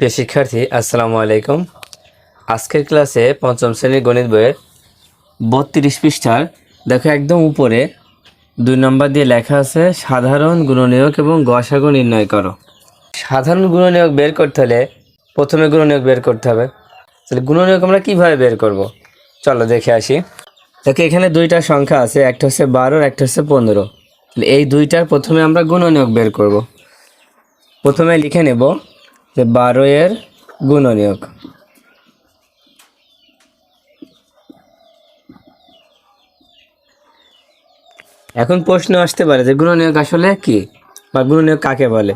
প্রিয় শিক্ষার্থী, আসসালামু আলাইকুম। আজকের ক্লাসে পঞ্চম শ্রেণির গণিত বইয়ের বত্রিশ পৃষ্ঠার, দেখো একদম উপরে, দুই নম্বর দিয়ে লেখা আছে, সাধারণ গুণনীয়ক এবং গসাগু নির্ণয় করো। সাধারণ গুণনীয়ক বের করতে হলে প্রথমে গুণনীয়ক বের করতে হবে। তাহলে গুণনীয়ক আমরা কীভাবে বের করব? চলো দেখে আসি। দেখো এখানে দুইটা সংখ্যা আছে, একটা হচ্ছে বারো, একটা হচ্ছে পনেরো। এই দুইটার প্রথমে আমরা গুণনীয়ক বের করব। প্রথমে লিখে নেব যে বারো এর গুণনীয়ক। এখন প্রশ্ন আসতে পারে যে গুণনীয়ক আসলে কি বা গুণনীয়ক কাকে বলে?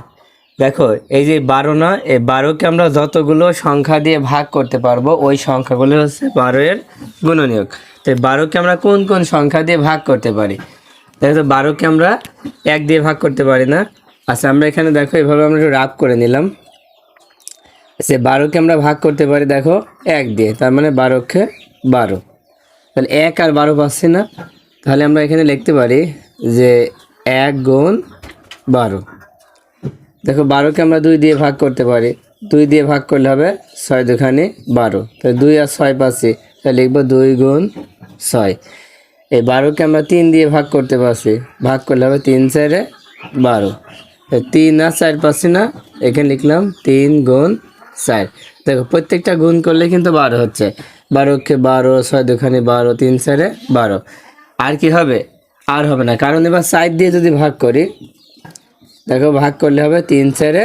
দেখো, এই যে বারো না, এই বারোকে আমরা যতগুলো সংখ্যা দিয়ে ভাগ করতে পারব, ওই সংখ্যাগুলো হচ্ছে বারো এর গুণনীয়ক। তো বারোকে আমরা কোন কোন সংখ্যা দিয়ে ভাগ করতে পারি? দেখো তো, বারোকে আমরা এক দিয়ে ভাগ করতে পারি না। আচ্ছা আমরা এখানে দেখো, এভাবে আমরা একটু রাফ করে নিলাম। সে বারোকে আমরা ভাগ করতে পারি, দেখো, এক দিয়ে, তার মানে বারোকে বারো। তাহলে এক আর বারো পাচ্ছি না। তাহলে আমরা এখানে লিখতে পারি যে এক গুণ বারো। দেখো, বারোকে আমরা দুই দিয়ে ভাগ করতে পারি। দুই দিয়ে ভাগ করলে হবে ছয় দুখানি বারো। তাহলে দুই আর ছয় পাচ্ছি, তাহলে লিখব দুই গুণ ছয়। এই বারোকে আমরা তিন দিয়ে ভাগ করতে পারছি, ভাগ করলে হবে তিন চারে বারো। তিন আর চার পাচ্ছি না, এখানে লিখলাম তিন গুণ চার দেখো, প্রত্যেকটা গুণ করলে কিন্তু বারো হচ্ছে। বারোকে বারো, ছয় দুখানে বারো, তিন চারে বারো। আর কি হবে? আর হবে না। কারণ এবার চার দিয়ে যদি ভাগ করি, দেখো, ভাগ করলে হবে তিন চারে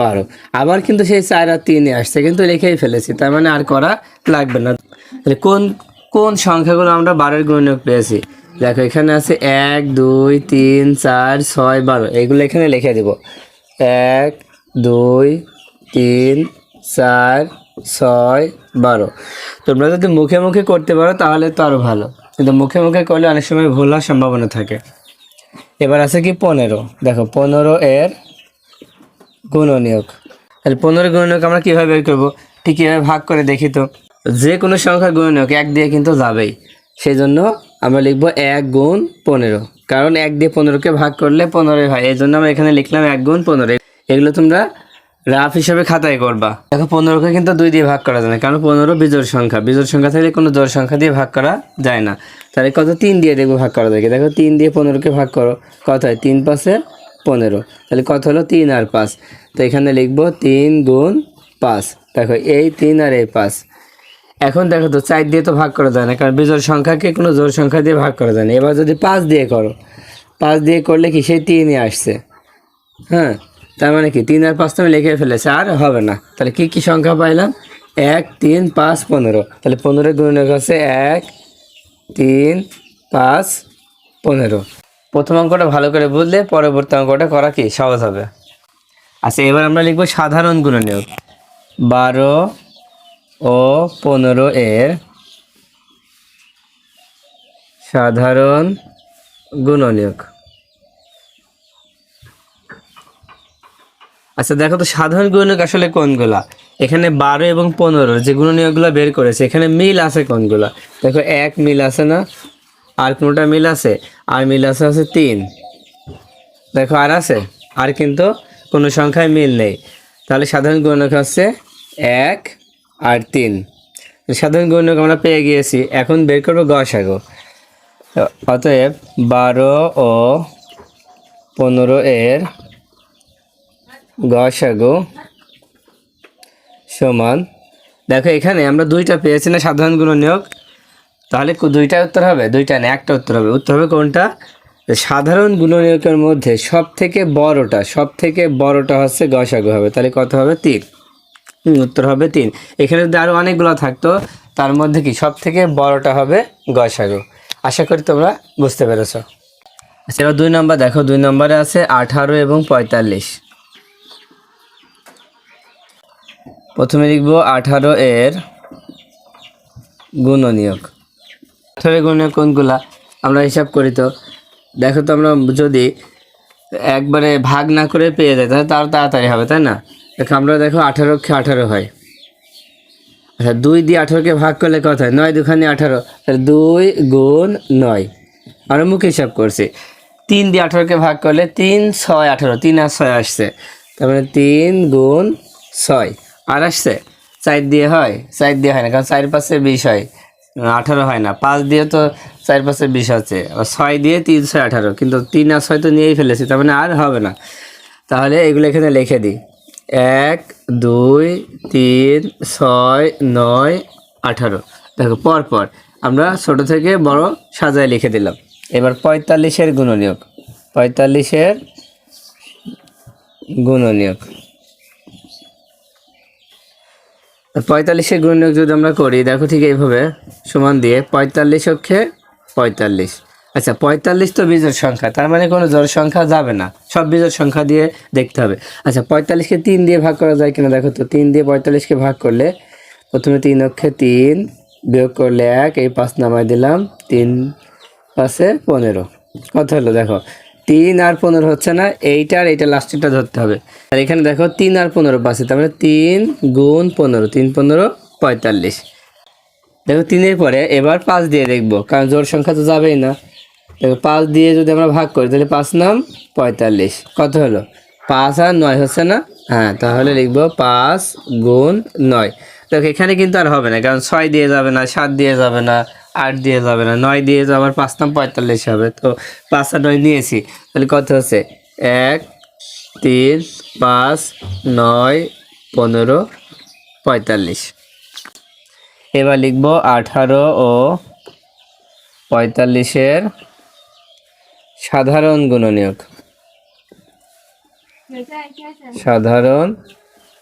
বারো। আবার কিন্তু সেই চার আর তিনে আসছে, কিন্তু লিখেই ফেলেছি। তার মানে আর করা লাগবে না। তাহলে কোন কোন সংখ্যাগুলো আমরা বারোর গুণনীয়ক পেয়েছি? দেখো, এখানে আছে এক, দুই, তিন, চার, ছয়, বারো। এগুলো এখানে লিখে দেব। এক, দুই, তিন চার, ছয়, বারো। তোমরা যদি মুখে মুখে করতে পারো, তাহলে তো আরও ভালো। কিন্তু মুখে মুখে করলে অনেক সময় ভুল হওয়ার সম্ভাবনা থাকে। এবার আছে কি পনেরো? দেখো, পনেরো এর গুণনীয়ক। তাহলে পনেরো গুণনীয়ক আমরা কীভাবে বের করব? ঠিক কীভাবে ভাগ করে দেখি তো। যে কোনো সংখ্যার গুণনীয়ক, এক দিয়ে কিন্তু যাবেই। সেই জন্য আমরা লিখব এক গুণ পনেরো। কারণ এক দিয়ে পনেরোকে ভাগ করলে পনেরোই হয়। এই জন্য আমরা এখানে লিখলাম এক গুণ পনেরো। এগুলো তোমরা রাফ হিসাবে খাতায় করবা। দেখো, পনেরোকে কিন্তু দুই দিয়ে ভাগ করা যায় না, কারণ পনেরো বিজোড় সংখ্যা। বিজোড় সংখ্যা থাকলে কোনো জোর সংখ্যা দিয়ে ভাগ করা যায় না। তাহলে কত? তিন দিয়ে দেখব ভাগ করা যায় দেখো, তিন দিয়ে পনেরোকে ভাগ করো। কত হয়? তিন পাশে পনেরো। তাহলে কত হলো? তিন আর পাঁচ। তো এখানে লিখব তিন গুণ পাঁচ। দেখো, এই তিন আর এই পাঁচ। এখন দেখো তো, চার দিয়ে তো ভাগ করা যায় না, কারণ বিজোড় সংখ্যাকে কোনো জোর সংখ্যা দিয়ে ভাগ করা যায় না। এবার যদি পাঁচ দিয়ে করো, পাঁচ দিয়ে করলে কি সেই তিনই আসছে? হ্যাঁ? তার মানে কি? তিন আর পাঁচ তো আমি লিখে ফেলেছি, আর হবে না। তাহলে কি কি সংখ্যা পাইলাম? এক, তিন, পাঁচ, পনেরো। তাহলে পনেরো গুণের কাছে এক, তিন, পাঁচ, পনেরো। প্রথম অঙ্কটা ভালো করে বুঝলে পরবর্তী অঙ্কটা করা কি? সহজ হবে। আচ্ছা এবার আমরা লিখব সাধারণ গুণনীয়ক। বারো ও পনেরো এর সাধারণ গুণনীয়ক। আচ্ছা দেখো তো সাধারণ গুণনীয়ক আসলে কোনগুলা? এখানে বারো এবং পনেরো, যে গুণনীয়কগুলো বের করেছে, এখানে মিল আছে কোনগুলা? দেখো, এক মিল আছে না? আর কোনোটা মিল আছে? আর মিল আছে আছে তিন। দেখো, আর আছে? আর কিন্তু কোনো সংখ্যায় মিল নেই। তাহলে সাধারণ গুণনীয়ক হচ্ছে এক আর তিন। সাধারণ গুণনীয়ক আমরা পেয়ে গিয়েছি। এখন বের করব গসাগো অতএব বারো ও পনেরো এর গসাগু সমান। দেখো এখানে আমরা দুইটা পেয়েছি না সাধারণ গুণনীয়ক তাহলে দুইটা উত্তর হবে? দুইটা না, একটা উত্তর হবে। উত্তর হবে কোনটা? সাধারণ গুণনীয়কের মধ্যে সব থেকে বড়টা সব থেকে বড়টা হচ্ছে গসাগু হবে। তাহলে কত হবে? তিন। উত্তর হবে তিন। এখানে যদি আরও অনেকগুলো থাকতো, তার মধ্যে কি সব থেকে বড়টা হবে গসাগু? আশা করি তোমরা বুঝতে পেরেছ। আচ্ছা এবার দুই নম্বর, দেখো দুই নম্বরে আছে আঠারো এবং পঁয়তাল্লিশ। প্রথমে লিখব আঠারো এর গুণনীয়ক। আঠারো গুণনীয়ক কোনগুলা? আমরা হিসাব করি তো। দেখো তো আমরা যদি একবারে ভাগ না করে পেয়ে যাই, তাহলে তার তাড়াতাড়ি হবে, তাই না? দেখো আমরা দেখো আঠারো কে আঠারো হয়। আচ্ছা দুই দিয়ে আঠারোকে ভাগ করলে কত হয়? নয় দুখানি আঠারো। দুই গুণ নয়। আমরা মুখে হিসাব করছি। তিন দিয়ে আঠারোকে ভাগ করলে তিন, ছয়, আঠারো। তিন আর ছয় আসছে। তার মানে তিন গুণ ছয়। আর আসছে? চার দিয়ে হয়, চার দিয়ে হয় না, কারণ চার পাশে বিশ হয়। আঠারো হয় না। পাঁচ দিয়ে তো চার পাশে বিশ আছে ছয় দিয়ে তিন ছয় আঠারো, কিন্তু তিন আর ছয় তো নিয়েই ফেলেছি, তার মানে আর হবে না। তাহলে এগুলো এখানে লিখে দিই। এক, দুই, তিন, ছয়, নয়, আঠারো। দেখো, পর পর আমরা ছোট থেকে বড় সাজায় লিখে দিলাম। এবার পঁয়তাল্লিশের গুণনীয়ক। পঁয়তাল্লিশের গুণনীয়ক। পঁয়তাল্লিশের গুণনীয়ক যদি আমরা করি, দেখো ঠিক এইভাবে, সমান দিয়ে পঁয়তাল্লিশ অক্ষে পঁয়তাল্লিশ। আচ্ছা পঁয়তাল্লিশ তো বিজোড় সংখ্যা, তার মানে কোনো জোর সংখ্যা যাবে না, সব বিজোড় সংখ্যা দিয়ে দেখতে হবে। আচ্ছা পঁয়তাল্লিশকে তিন দিয়ে ভাগ করা যায় কিনা, দেখো তো, তিন দিয়ে পঁয়তাল্লিশকে ভাগ করলে প্রথমে তিন অক্ষে তিন বিয়োগ করলে এক, এই পাঁচ নামায় দিলাম, তিন পাশে পনেরো। কত হলো, দেখো তিন আর পনেরো হচ্ছে না, এইটা আর এইটা লাস্টেরটা ধরতে হবে। আর এখানে দেখো তিন আর পনেরো পাশে তার মানে তিন গুণ পনেরো, তিন পনেরো পঁয়তাল্লিশ। দেখো তিনের পরে এবার পাঁচ দিয়ে দেখব, কারণ জোর সংখ্যা তো যাবেই না। দেখো পাঁচ দিয়ে যদি আমরা ভাগ করি, তাহলে পাঁচ নাম পঁয়তাল্লিশ। কত হলো? পাঁচ আর নয় হচ্ছে না? হ্যাঁ তাহলে লিখব পাঁচ গুণ নয়। দেখো এখানে কিন্তু আর হবে না, কারণ ছয় দিয়ে যাবে না, সাত দিয়ে যাবে না। আট দিয়ে যাবে না, নয় দিয়ে তো আবার পাঁচ নাম পঁয়তাল্লিশ হবে। তো পাঁচ আর নয় নিয়েছি, তাহলে কত হচ্ছে? এক, তিন, পাঁচ, নয়, পনেরো, পঁয়তাল্লিশ। এবার লিখব আঠারো ও পঁয়তাল্লিশের সাধারণ গুণনীয়ক। সাধারণ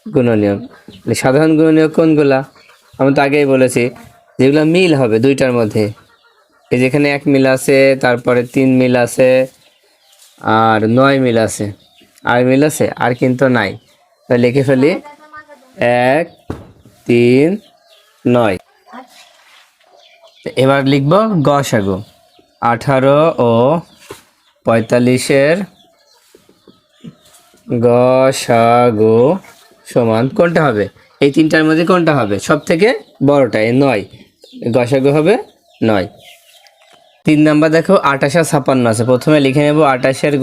গুণনীয়ক। সাধারণ গুণনীয়ক কোনগুলা? আমি তো আগেই বলেছি যেগুলো মিল হবে দুইটার মধ্যে। এই যেখানে এক মিল আছে, তারপরে তিন মিল আছে, আর নয় মিল আছে। আর মিল আছে, আর কিন্তু নাই। তাহলে লিখে ফেলি। এক, তিন, নয়। এবার লিখব গসাগু আঠারো ও পঁয়তাল্লিশের গসাগু সমান কোনটা হবে? এই তিনটার মধ্যে কোনটা হবে? সব থেকে বড়টা, এই নয়। গসাগু হবে নয়। তিন নাম্বার দেখো, আঠাশ ছাপান্ন আছে। প্রথমে লিখে নেব আঠাশের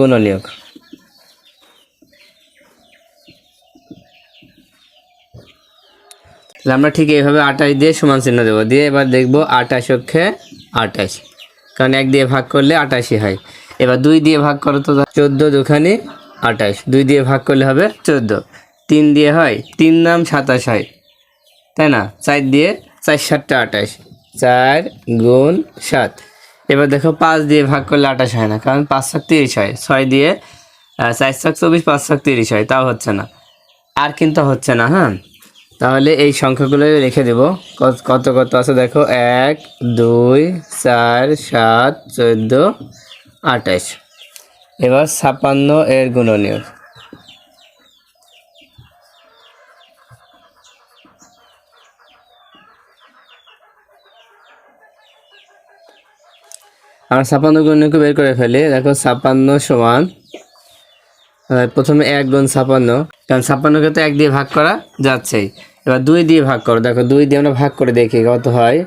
তাহলে আমরা ঠিক এইভাবে আঠাশ দিয়ে সমান চিহ্ন দেবো। দিয়ে এবার দেখব আঠাশ অক্ষে আঠাশ। কারণ এক দিয়ে ভাগ করলে আটাশি হয়। এবার দুই দিয়ে ভাগ করো তো, চোদ্দ দুখানি আঠাশ। দুই দিয়ে ভাগ করলে হবে চোদ্দ। তিন দিয়ে হয়, তিন নাম সাতাশ হয়। তাই না? চার দিয়ে চার সাতটা আঠাশ। চার গুণ সাত। এবার দেখো পাঁচ দিয়ে ভাগ করলে আঠাশ হয় না, কারণ পাঁচ সাত তিরিশ হয়। ছয় দিয়ে চার সাত চব্বিশ, পাঁচ সাত তিরিশ হয়, তাও হচ্ছে না। আর কিন্তু হচ্ছে না হ্যাঁ? তাহলে এই সংখ্যাগুলো রেখে দেব। কত কত কত আছে দেখো? এক, দুই, চার, সাত, চোদ্দ, আঠাশ। এবার ছাপান্ন এর গুণনীয় আমরা ছাপান্ন গুণনীয়কে বের করে ফেলি। দেখো ছাপান্ন সমান প্রথমে এক গুণ ছাপান্ন কারণ ছাপ্পান্নকে তো এক দিয়ে ভাগ করা যাচ্ছেই। এবার দুই দিয়ে ভাগ করো। দেখো দুই দিয়ে আমরা ভাগ করে দেখি কত হয়।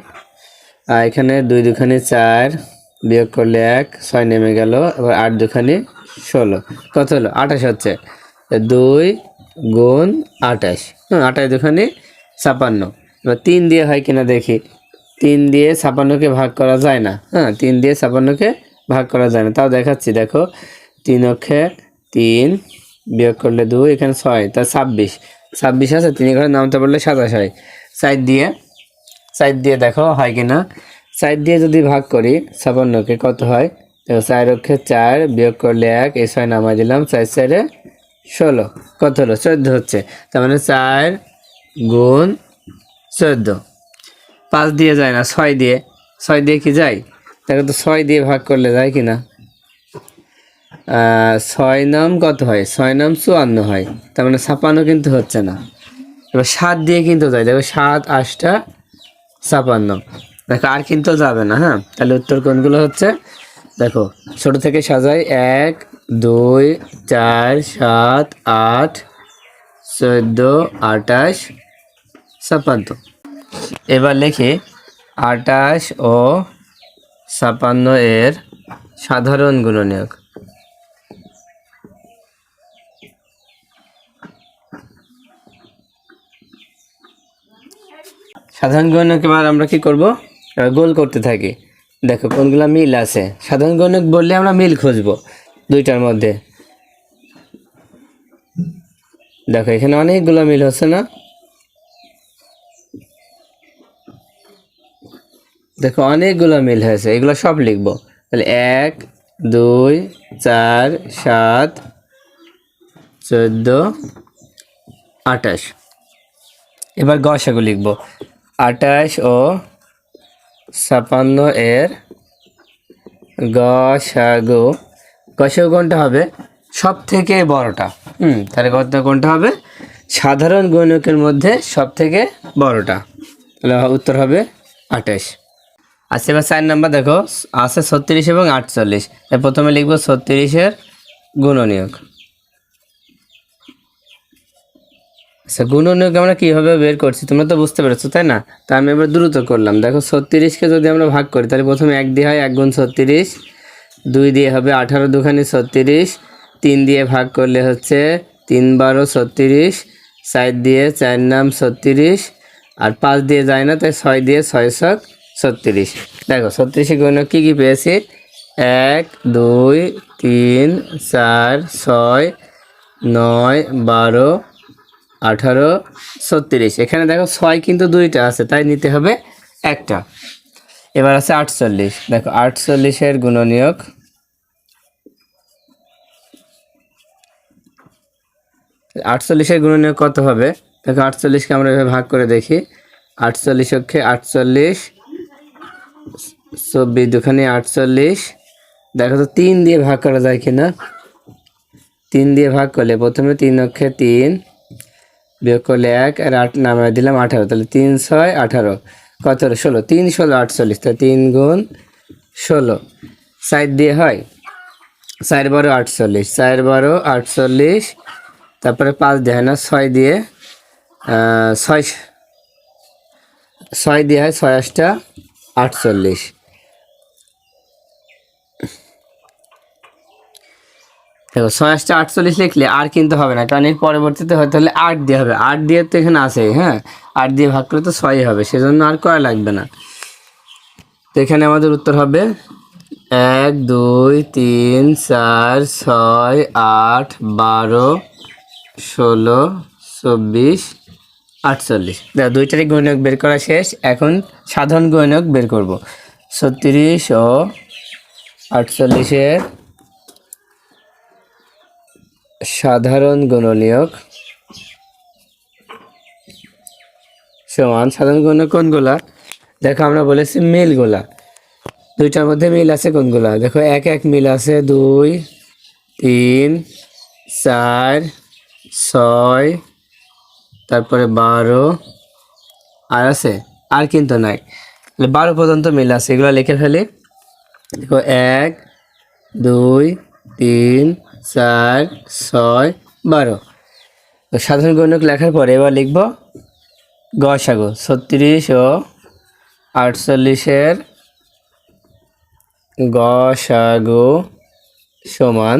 আর এখানে দুই দুখানি চার বিয়োগ করলে এক, ছয় নেমে গেল। এবার আট দুখানি ষোলো। কত হলো? আঠাশ হচ্ছে। দুই গুণ আঠাশ। হ্যাঁ আঠাশ দুখানি ছাপান্ন এবার তিন দিয়ে হয় কিনা দেখি। তিন দিয়ে ছাপান্নকে ভাগ করা যায় না। হ্যাঁ তিন দিয়ে ছাপান্নকে ভাগ করা যায় না। তাও দেখাচ্ছি, দেখো। তিন অক্ষে তিন বিয়োগ করলে দুই, এখানে ছয়, তা ছাব্বিশ। ছাব্বিশ আছে, তিন ঘরে নামতে পারলে সাতাশ হয়। সাইড দিয়ে সাইড দিয়ে দেখো, হয় কি না সাইড দিয়ে যদি ভাগ করি, ছাপান্নকে কত হয়? দেখো, চার অক্ষে চার বিয়োগ করলে এক, এই ছয় নামাই দিলাম, চার চারে ষোলো। কত হলো? চোদ্দ হচ্ছে। তার মানে চার গুণ চোদ্দ। পাঁচ দিয়ে যায় না, ছয় দিয়ে। ছয় দিয়ে কি যায়? দেখো তো ছয় দিয়ে ভাগ করলে যায় কি না? ছয় নাম কত হয়? ছয় নাম চুয়ান্ন হয়। তার মানে ছাপান্ন কিন্তু হচ্ছে না। এবার সাত দিয়ে কিন্তু যায়। দেখো সাত, আটটা, ছাপান্ন। দেখো আর কিন্তু যাবে না হ্যাঁ? তাহলে উত্তর কোনগুলো হচ্ছে? দেখো, ছোট থেকে সাজাই, এক, দুই, চার, সাত, আট, চোদ্দ, আঠাশ, ছাপান্ন। এবার লিখি আটাশ ও ছাপান্ন এর সাধারণ গুণনীয়ক। সাধারণ গণক এবার আমরা কি করব? গোল করতে থাকি। দেখো, কোনগুলা মিল আছে? সাধারণ গণক বললে আমরা মিল খুঁজবো দুইটার মধ্যে। দেখো, এখানে অনেকগুলো মিল হচ্ছে না? দেখো অনেকগুলো মিল হয়েছে, এগুলো সব লিখব। তাহলে এক, দুই, চার, সাত, চোদ্দ, আঠাশ। এবার গসাগু লিখব। আঠাশ ও ছাপান্ন এর গসাগু। গসাগু কোনটা হবে? সব থেকে বড়টা। হুম, তাহলে কত কোনটা হবে? সাধারণ গণকের মধ্যে সব থেকে বড়টা। তাহলে উত্তর হবে আঠাশ। আচ্ছা এবার চার নাম্বার দেখো, আছে ছত্রিশ এবং আটচল্লিশ। তাই প্রথমে লিখব ছত্রিশের গুণনীয়ক। আচ্ছা গুণনীয়ক আমরা কীভাবে বের করছি তোমরা তো বুঝতে পেরেছ, তাই না? তা আমি এবার দ্রুত করলাম। দেখো, ছত্রিশকে যদি আমরা ভাগ করি, তাহলে প্রথমে এক দিয়ে হয়, এক গুণ ছত্রিশ। দুই দিয়ে হবে আঠারো, দুখানি ছত্রিশ। তিন দিয়ে ভাগ করলে হচ্ছে তিন বারো ছত্রিশ। চার দিয়ে চার নাম ছত্রিশ। আর পাঁচ দিয়ে যায় না, তাই ছয় দিয়ে ছয় ছক ছত্রিশ। দেখো, ছত্রিশে গুণ কী কী পেয়েছি? এক, দুই, তিন, চার, ছয়, নয়, বারো, আঠারো, ছত্রিশ। এখানে দেখো, ছয় কিন্তু দুইটা আছে, তাই নিতে হবে একটা। এবার আছে আটচল্লিশ। দেখো, আটচল্লিশের গুণনীয়ক আটচল্লিশের গুণনীয়ক কত হবে? দেখো, আটচল্লিশকে আমরা এভাবে ভাগ করে দেখি। আটচল্লিশ অক্ষে আটচল্লিশ চব্বিশ দুখানে আটচল্লিশ। দেখো তো তিন দিয়ে ভাগ করা যায় কিনা। তিন দিয়ে ভাগ করলে প্রথমে তিন অক্ষে তিন বিয়োগ করলে এক, আর আট নামায় দিলাম আঠারো। তাহলে তিন ছয়, আঠারো। কত ষোলো। তিন, ষোলো, আটচল্লিশ। তাহলে তিন গুণ ষোলো। সাইড দিয়ে হয়। চার বারো আটচল্লিশ। চার বারো আটচল্লিশ। তারপরে পাঁচ দিয়ে হয় না, ছয় দিয়ে ছয় ছয় দিয়ে হয়, ছয় আটটা। আটচল্লিশ। দেখো, ছয় আটটা আটচল্লিশ লিখলে আর কিন্তু হবে না, কারণ এর পরবর্তীতে হয়তো হলে আট দিয়ে হবে। আট দিয়ে তো এখানে আছে হ্যাঁ? আট দিয়ে ভাগ করে তো ছয় হবে, সেজন্য আর করা লাগবে না। তো এখানে আমাদের উত্তর হবে এক, দুই, তিন, চার, ছয়, আট, বারো, ষোলো, চব্বিশ আটচল্লিশ। দেখো দুইটারই গণক বের করা শেষ। এখন সাধারণ গণক বের করব। ছত্রিশ ও আটচল্লিশের সাধারণ গুণনীয়ক সমান, সাধারণ গুণ কোনগুলা? দেখো, আমরা বলেছি মিলগুলা। দুইটার মধ্যে মিল আছে কোনগুলা? দেখো, এক এক মিল আছে দুই, তিন, চার, ছয় তারপরে বারো। আর আছে? আর কিন্তু নাই। বারো পর্যন্ত মিল আছে, এগুলো লিখে ফেলি। দেখো, এক, দুই, তিন, চার, ছয়, বারো। তো সাধারণ গণক লেখার পরে এবার লিখব গসাগো ছত্রিশ ও আটচল্লিশের গসাগো সমান।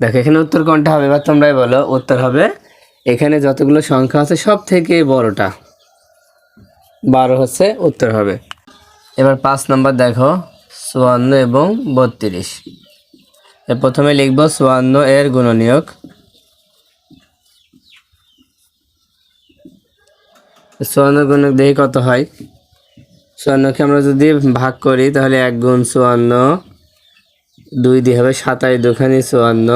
দেখো, এখানে উত্তর কোনটা হবে? এবার তোমরাই বলো, উত্তর হবে এখানে যতগুলো সংখ্যা আছে সব থেকে বড়টা। বারো হচ্ছে উত্তর হবে। এবার পাঁচ নম্বর দেখো, চুয়ান্ন এবং বত্রিশ। প্রথমে লিখব চুয়ান্ন এর গুণনীয়ক। চুয়ান্ন গুণক দেখি কত হয়? চুয়ান্নকে আমরা যদি ভাগ করি, তাহলে এক গুণ চুয়ান্ন, দুই দিয়ে হবে সাতাশ, দুখানি চুয়ান্ন।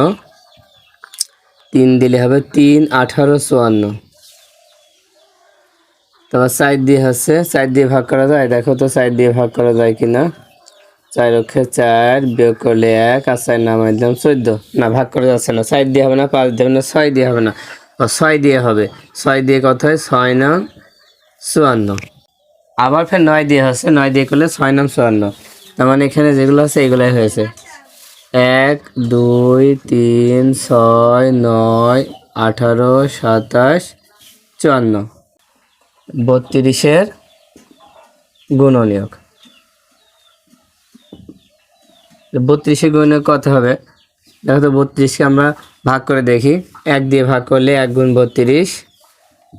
তিন দিলে হবে তিন, আঠারো, চুয়ান্ন। তারপর সাইড দিয়ে হচ্ছে সাইড দিয়ে ভাগ করা যায়। দেখো তো সাইড দিয়ে ভাগ করা যায় কিনা চার অক্ষে চার বিয়োগ করলে এক, আর চার নামাই দিলাম চোদ্দ। না, ভাগ করা যাচ্ছে না। সাইড দিয়ে হবে না, পাঁচ দিয়ে হবে না, ছয় দিয়ে হবে না। ছয় দিয়ে হবে। ছয় দিয়ে কত হয়? ছয় নাম চুয়ান্ন। আবার ফের নয় দিয়ে হচ্ছে, নয় দিয়ে করলে ছয় নাম চুয়ান্ন। তার মানে এখানে যেগুলো আছে, এগুলাই হয়েছে। এক, দুই, তিন, ছয়, নয়, আঠারো, সাতাশ, চুয়ান্ন। বত্রিশের গুণনীয়ক। বত্রিশের গুণনীয়ক কত হবে? দেখো তো, বত্রিশকে আমরা ভাগ করে দেখি। এক দিয়ে ভাগ করলে এক গুণ বত্রিশ,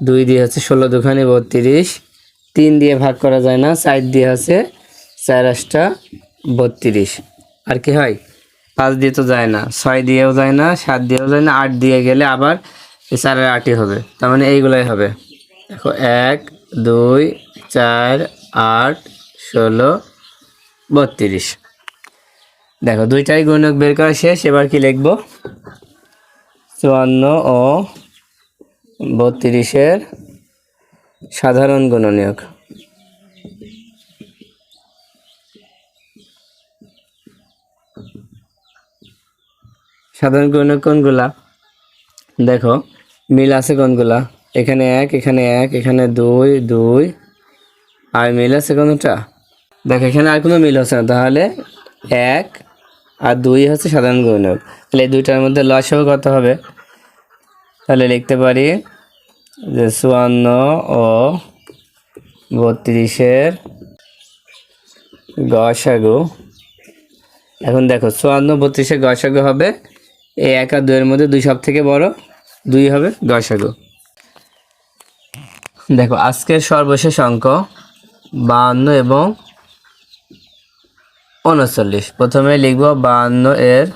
দুই দিয়ে হচ্ছে ষোলো দুখানি বত্রিশ, তিন দিয়ে ভাগ করা যায় না, চার দিয়ে আছে চার আটটা বত্রিশ। আর কি হয়? পাঁচ দিয়ে তো যায় না, ছয় দিয়েও যায় না, সাত দিয়েও যায় না, আট দিয়ে গেলে আবার চারের আটই হবে। তার মানে এইগুলাই হবে। দেখো, এক, দুই, চার, আট, ষোলো, বত্রিশ। দেখো, দুইটাই গুণক বের করা শেষ, এবার কি লিখব? চুয়ান্ন ও বত্রিশের সাধারণ গুণনীয়ক। সাধারণ গুণনীয়ক কোনগুলা? দেখো, মিল আছে কোনগুলা? এখানে এক এখানে এক, এখানে দুই দুই। আর মিল আছে কোনটা? দেখো, এখানে আর কোনো মিল হচ্ছে না। তাহলে এক আর দুই হচ্ছে সাধারণ গুণনীয়ক তাহলে এই দুইটার মধ্যে লসও কত হবে? তাহলে লিখতে পারি যে চুয়ান্ন ও বত্রিশের গসাগু। এখন দেখো, চুয়ান্ন, বত্রিশের গসাগু হবে। এই এক আর দুইয়ের মধ্যে দুই সব থেকে বড়, দুই হবে গসাগু দেখো, আজকের সর্বশেষ অঙ্ক বাহান্ন এবং উনচল্লিশ। প্রথমে লিখব বাহান্ন এর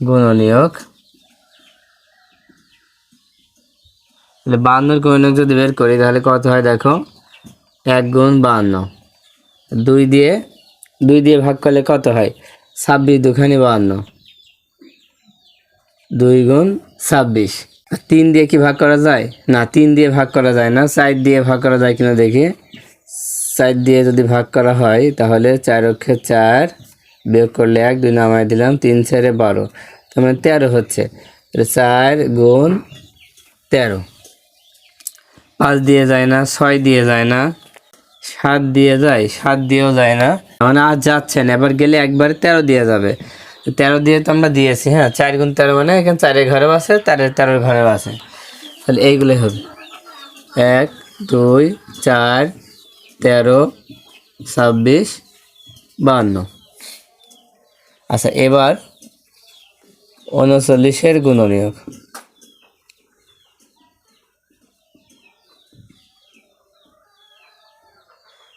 গুণনীয়ক। তাহলে বাহান্নর গুণনীয়ক যদি বের করি, তাহলে কত হয় দেখো? এক গুণ বাহান্ন। দুই দিয়ে দুই দিয়ে ভাগ করলে কত হয়? ছাব্বিশ দুখানি বাহান্ন। দুই গুণ ছাব্বিশ। তিন দিয়ে কি ভাগ করা যায়? না, তিন দিয়ে ভাগ করা যায় না। চার দিয়ে ভাগ করা যায় কিনা দেখি। চার দিয়ে যদি ভাগ করা হয়, তাহলে চার অক্ষে চার বিয়োগ করলে এক, দুই নামায় দিলাম, তিন চারে বারো। তার মানে তেরো হচ্ছে। চার গুণ তেরো। পাঁচ দিয়ে যায় না, ছয় দিয়ে যায় না। সাত দিয়ে যায়, সাত দিয়েও যায় না। মানে আর যাচ্ছে না, এবার গেলে একবারে তেরো দিয়ে যাবে। তেরো দিয়ে তো আমরা দিয়েছি হ্যাঁ? চার গুণ তেরো মানে এখানে চারের ঘরেও আছে তেরোর তেরোর ঘরেও আছে। তাহলে এইগুলোই হবে। এক, দুই, চার, তেরো, ছাব্বিশ, বাহান্ন। আচ্ছা এবার উনচল্লিশের গুণনীয়ক।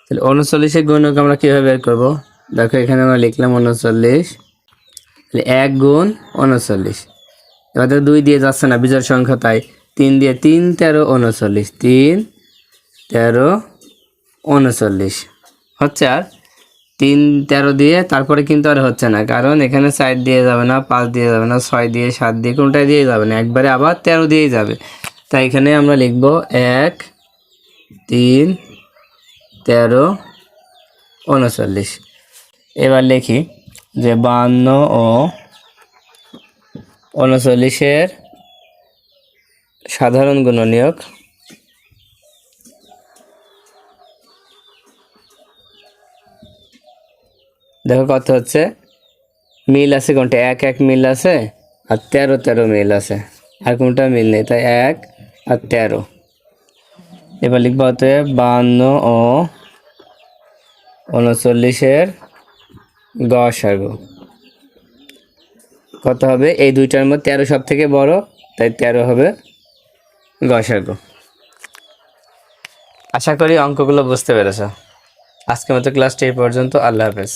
তাহলে উনচল্লিশের গুণক আমরা কীভাবে বের করব? দেখো, এখানে আমরা লিখলাম উনচল্লিশ তাহলে এক গুণ উনচল্লিশ এবার তো দুই দিয়ে যাচ্ছে না বিজয় সংখ্যা তাই। তিন দিয়ে তিন, তেরো উনচল্লিশ তিন, তেরো উনচল্লিশ হচ্ছে আর? তিন, তেরো দিয়ে তারপরে কিন্তু আর হচ্ছে না, কারণ এখানে চার দিয়ে যাবে না, পাঁচ দিয়ে যাবে না, ছয় দিয়ে, সাত দিয়ে কোনটাই দিয়ে যাবে না, একবারে আবার তেরো দিয়েই যাবে। তাই এখানে আমরা লিখব এক, তিন তেরো উনচল্লিশ। এবার লিখি যে বান্ন ও উনচল্লিশের সাধারণ গুণনীয়ক দেখো কত হচ্ছে? মিল আছে কোনটা? এক এক মিল আছে আর তেরো তেরো মিল আছে। আর কোনটা মিল নেই? তাই এক আর তেরো। এবার লিখব অতএব বাহান্ন ও উনচল্লিশের গসাগু কত হবে? এই দুইটার মধ্যে তেরো সব থেকে বড়, তাই তেরো হবে গসাগু আশা করি অঙ্কগুলো বুঝতে পেরেছ। আজকের মতো ক্লাসটি এই পর্যন্ত। আল্লাহ হাফেজ।